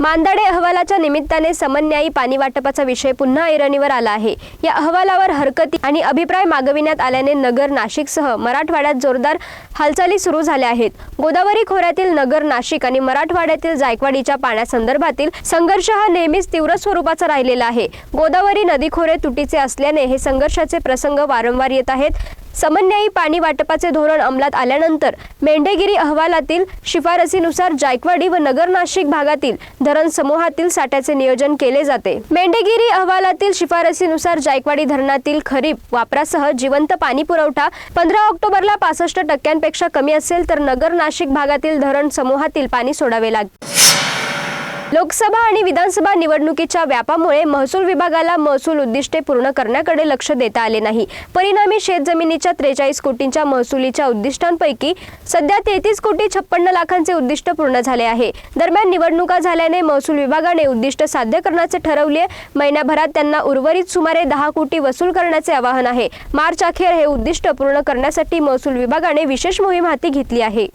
मांदाडे अहवालाच्या निमित्ताने समन्यायी पाणी वाटपाचा विषय पुन्हा ऐरणीवर आला आहे. या अहवालावर हरकती आणि अभिप्राय मागविण्यात आल्याने नगर नाशिकसह मराठवाड्यात जोरदार हालचाली सुरू झाल्या आहेत. गोदावरी खोऱ्यातील नगर नाशिक आणि मराठवाड्यातील जायकवाडीच्या पाण्यासंदर्भातील संघर्ष हा नेहमीच तीव्र स्वरूपाचा राहिलेला आहे. गोदावरी नदी खोरे तुटीचे असल्याने हे संघर्षाचे प्रसंग वारंवार येत आहेत. समन्यायी पाणी वाटपाचे धोरण अंमलात आल्यानंतर मेंढेगिरी अहवालातील शिफारसीनुसार जायकवाडी व नगर नाशिक भागातील धरण समूहातील साठ्याचे नियोजन केले जाते. मेंढेगिरी अहवालातील शिफारसीनुसार जायकवाडी धरणातील खरीप वापरासह जिवंत पाणी पुरवठा पंधरा ऑक्टोबरला पासष्ट टक्क्यांपेक्षा कमी असेल तर नगर नाशिक भागातील धरण समूहातील पाणी सोडावे लागेल लोकसभा आणि विधानसभा निवडणुकीच्या व्यापामुळे महसूल विभागाला महसूल उद्दिष्टे पूर्ण करण्याकडे लक्ष देता आले नाही. परिणामी शेतजमिनीच्या त्रेचाळीस कोटींच्या महसुलीच्या उद्दिष्टांपैकी सध्या तेहतीस कोटी छप्पन्न लाखांचे उद्दिष्ट पूर्ण झाले आहे. दरम्यान निवडणुका झाल्याने महसूल विभागाने उद्दिष्ट साध्य करण्याचे ठरवले. महिन्याभरात त्यांना उर्वरित सुमारे दहा कोटी वसूल करण्याचे आवाहन आहे. मार्च अखेर हे उद्दिष्ट पूर्ण करण्यासाठी महसूल विभागाने विशेष मोहीम हाती घेतली आहे.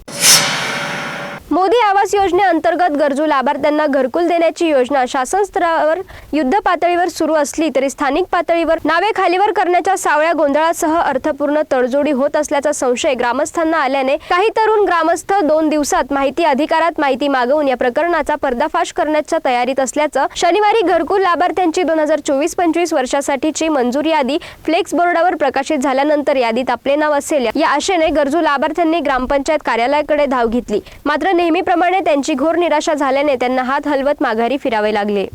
मोदी आवास योजनेअंतर्गत गरजू लाभार्थ्यांना घरकुल देण्याची योजना शासन स्तरावर युद्ध पातळीवर सुरू असली तरी स्थानिक पातळीवर नावे खालीवर करण्याच्या सावळ्या गोंधळासह अर्थपूर्ण तडजोडी होत असल्याचा संशय ग्रामस्थांना आल्याने काही तरुण ग्रामस्थ दोन दिवसात माहिती अधिकारात माहिती मागवून या प्रकरणाचा पर्दाफाश करण्याच्या तयारीत असल्याचं शनिवारी घरकुल लाभार्थ्यांची दोन हजार चोवीस पंचवीस वर्षासाठीची मंजूर यादी फ्लेक्स बोर्डावर प्रकाशित झाल्यानंतर यादीत आपले नाव असेल या आशेने गरजू लाभार्थ्यांनी ग्रामपंचायत कार्यालयाकडे धाव घेतली. मात्र नेहमीप्रमाणे त्यांची घोर निराशा झाल्याने त्यांना हात हलवत माघारी फिरावे लागले.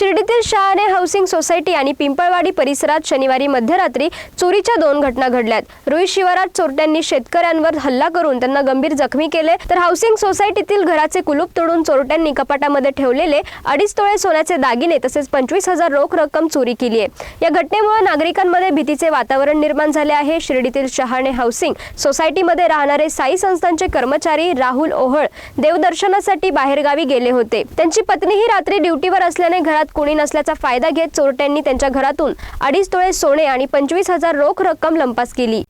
शिर्डीतील शहाणे हाऊसिंग सोसायटी आणि पिंपळवाडी परिसरात शनिवारी मध्यरात्री चोरीच्या दोन घटना घडल्यात. रुई शिवारात चोरट्यांनी शेतकऱ्यांवर हल्ला करून त्यांना गंभीर जखमी केले तर हाऊसिंग सोसायटीतील घराचे कुलूप तोडून चोरट्यांनी कपाटामध्ये ठेवलेले अडीच तोळे सोन्याचे दागिने तसेच पंचवीस हजार रोख रक्कम चोरी केली आहे. या घटनेमुळे नागरिकांमध्ये भीतीचे वातावरण निर्माण झाले आहे. शिर्डीतील शहाणे हाऊसिंग सोसायटीमध्ये राहणारे साई संस्थांचे कर्मचारी राहुल ओहळ देवदर्शनासाठी बाहेरगावी गेले होते. त्यांची पत्नीही रात्री ड्युटीवर असल्याने घरात कोणी नसल्याचा फायदा घेत चोरट्यांनी त्यांच्या घरातून अडीच तोळे सोने आणि पंचवीस हजार रोख रक्कम लंपास केली.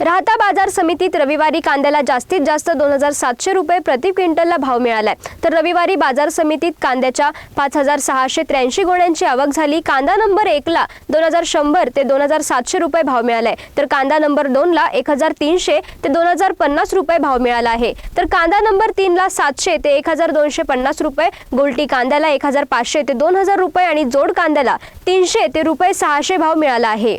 राहता बाजार समितीत रविवारी कांद्याला जास्तीत जास्त दोन हजार सातशे रुपये प्रति क्विंटलला भाव मिळालाय. तर रविवारी बाजार समितीत कांद्याच्या पाच हजार सहाशे त्र्याऐंशी गोण्यांची आवक झाली. कांदा नंबर एकला दोन हजार शंभर ते दोन हजार सातशे रुपये भाव मिळालाय. तर कांदा नंबर दोनला एक हजार तीनशे ते दोन हजार पन्नास रुपये भाव मिळाला आहे. तर कांदा नंबर तीनला सातशे ते एक हजार दोनशे पन्नास रुपये गोलटी कांद्याला एक हजार पाचशे ते दोन हजार रुपये आणि जोड कांद्याला तीनशे ते रुपये सहाशे भाव मिळाला आहे.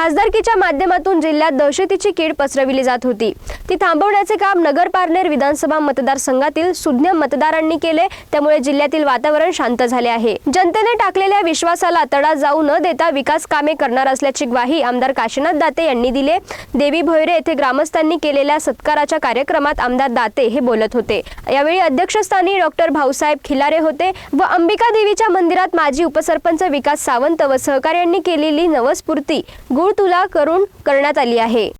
खासदारकीच्या माध्यमातून जिल्ह्यात दहशतीची कीड पसरविली जात होती. ती थांबवण्याचे काम नगर पारनेर विधानसभा मतदारसंघातील सुज्ञ मतदारांनी केले. त्यामुळे जिल्ह्यातील वातावरण शांत झाले आहे. जनतेने टाकलेल्या विश्वासाला तडा जाऊ न देता विकास कामे करणार असल्याची ग्वाही आमदार काशीनाथ दाते यांनी दिले. देवी भोयरे येथे ग्रामस्थांनी केलेल्या सत्काराच्या कार्यक्रमात आमदार दाते हे बोलत होते. यावेळी अध्यक्षस्थानी डॉक्टर भाऊसाहेब खिलारे होते व अंबिका देवीच्या मंदिरात माजी उपसरपंच विकास सावंत व सहकार्यांनी केलेली नवस्फूर्ती गुळ तुला करून करण्यात आली आहे.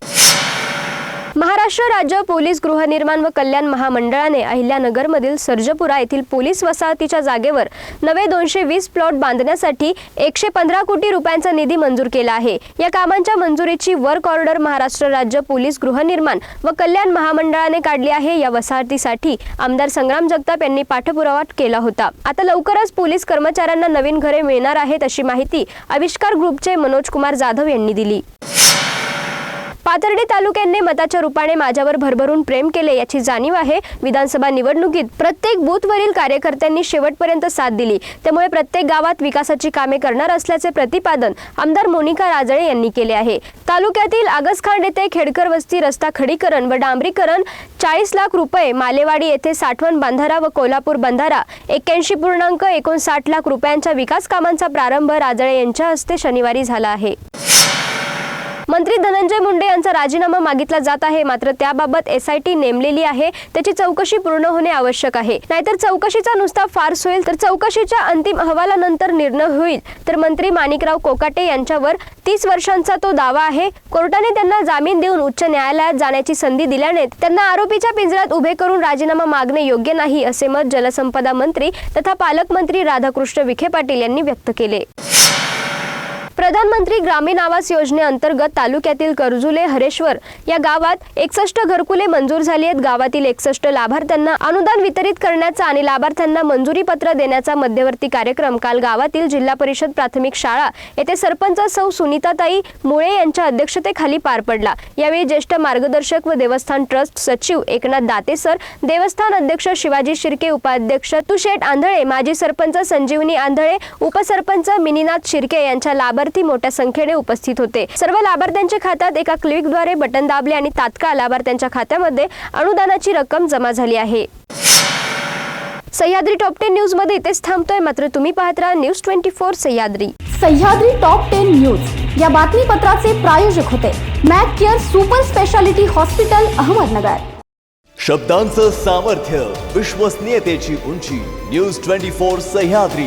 महाराष्ट्र राज्य पोलीस गृहनिर्माण व कल्याण महामंडळाने अहिल्यानगरमधील सर्जपुरा येथील पोलीस वसाहतीच्या जागेवर नवे दोनशे वीस प्लॉट बांधण्यासाठी एकशे पंधरा कोटी रुपयांचा निधी मंजूर केला आहे. या कामांच्या मंजुरीची वर्क ऑर्डर महाराष्ट्र राज्य पोलीस गृहनिर्माण व कल्याण महामंडळाने काढली आहे. या वसाहतीसाठी आमदार संग्राम जगताप यांनी पाठपुरावा केला होता. आता लवकरच पोलीस कर्मचाऱ्यांना नवीन घरे मिळणार आहेत अशी माहिती आविष्कार ग्रुपचे मनोज कुमार जाधव यांनी दिली. पाथर्डी तालुक्यांनी मताच्या रूपाने माझ्यावर भरभरून प्रेम केले याची जाणीव आहे. विधानसभा निवडणुकीत प्रत्येक बूथवरील कार्यकर्त्यांनी शेवटपर्यंत साथ दिली. त्यामुळे प्रत्येक गावात विकासाची कामे करणार असल्याचे प्रतिपादन आमदार मोनिका राजळे यांनी केले आहे. तालुक्यातील आगसखांड येथे खेडकर वस्ती रस्ता खडीकरण व डांबरीकरण चाळीस लाख रुपये मालेवाडी येथे साठवण बंधारा व कोल्हापूर बंधारा एक्क्याऐंशी पूर्णांक एकोणसाठ लाख रुपयांच्या विकास कामांचा प्रारंभ राजळे यांच्या हस्ते शनिवारी झाला आहे. मंत्री धनंजय मुंडे यांचा राजीनामा मागितला जात आहे. मात्र त्याबाबत एसआयटी नेमलेली आहे. त्याची चौकशी पूर्ण होणे आवश्यक आहे. नाहीतर चौकशीचा नुसता फार्स होईल तर चौकशीच्या अंतिम अहवालानंतर निर्णय होईल. तर मंत्री माणिकराव कोकाटे यांच्यावर तीस वर्षांचा तो दावा आहे. कोर्टाने त्यांना जामीन देऊन उच्च न्यायालयात जाण्याची संधी दिल्याने त्यांना आरोपीच्या पिंजऱ्यात उभे करून राजीनामा मागणे योग्य नाही असे मत जलसंपदा मंत्री तथा पालकमंत्री राधाकृष्ण विखे पाटील यांनी व्यक्त केले. प्रधानमंत्री ग्रामीण आवास योजनेअंतर्गत तालुक्यातील कर्जुले हरेश्वर या गावात एकसष्ट घरकुले मंजूर झाली आहेत. गावातील एकसष्ट लाभार्थ्यांना अनुदान वितरित करण्याचा आणि लाभार्थ्यांना मंजुरी पत्र देण्याचा मध्यवर्ती कार्यक्रम काल गावातील जिल्हा परिषद प्राथमिक शाळा येथे सरपंच सौ सुनीताताई मुळे यांच्या अध्यक्षतेखाली पार पडला. यावेळी ज्येष्ठ मार्गदर्शक व देवस्थान ट्रस्ट सचिव एकनाथ दाते सर देवस्थान अध्यक्ष शिवाजी शिर्के उपाध्यक्ष तुशेठ आंधळे माजी सरपंच संजीवनी आंधळे उपसरपंच मिनीनाथ शिर्के यांच्या लाभार्थी लाभार्थी मोठ्या संख्येने उपस्थित होते. सर्व लाभार्थ्यांच्या खात्यात एका क्लिकद्वारे बटन दाबले आणि तात्काळ लाभार्थ्यांच्या खात्यामध्ये अनुदानाची रक्कम जमा झाली आहे. सह्याद्री टॉप टेन न्यूजमध्ये इथेच थांबतोय. मात्र तुम्ही पाहत राहा news twenty four Sahyadri. Sahyadri top ten news. या बातमीपत्राचे प्रायोजक होते Mac care super speciality hospital Ahmednagar. शब्दांचं सामर्थ्य विश्वसनीयतेची उंची न्यूज ट्वेंटी फोर सह्याद्री.